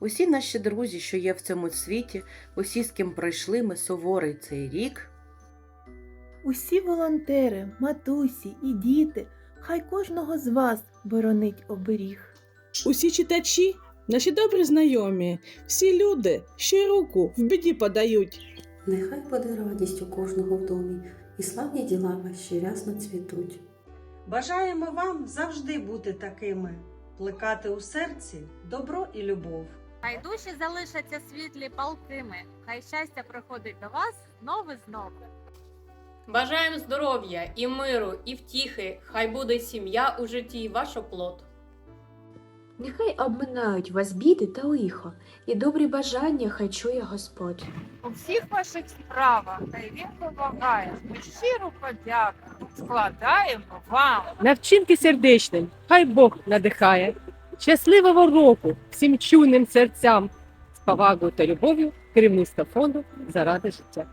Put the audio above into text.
усі наші друзі, що є в цьому світі, усі, з ким пройшли ми суворий цей рік. Усі волонтери, матусі і діти, хай кожного з вас боронить оберіг. Усі читачі, наші добрі знайомі, всі люди, що й руку в біді подають. Нехай буде радість у кожного в домі, і славні діла ваші рясно цвітуть. Бажаємо вам завжди бути такими, плекати у серці добро і любов. Хай душі залишаться світлі палкими, хай щастя приходить до вас знову і знову. Бажаємо здоров'я і миру, і втіхи. Хай буде сім'я у житті ваш оплот. Нехай обминають вас біди та лихо, і добрі бажання хай чує Господь. У всіх ваших справах хай він допомагає. Ми щиру подяку складаємо вам. на вчинки сердечним, хай Бог надихає. Щасливого року всім чуйним серцям з повагою та любов'ю керівництва фонду заради життя.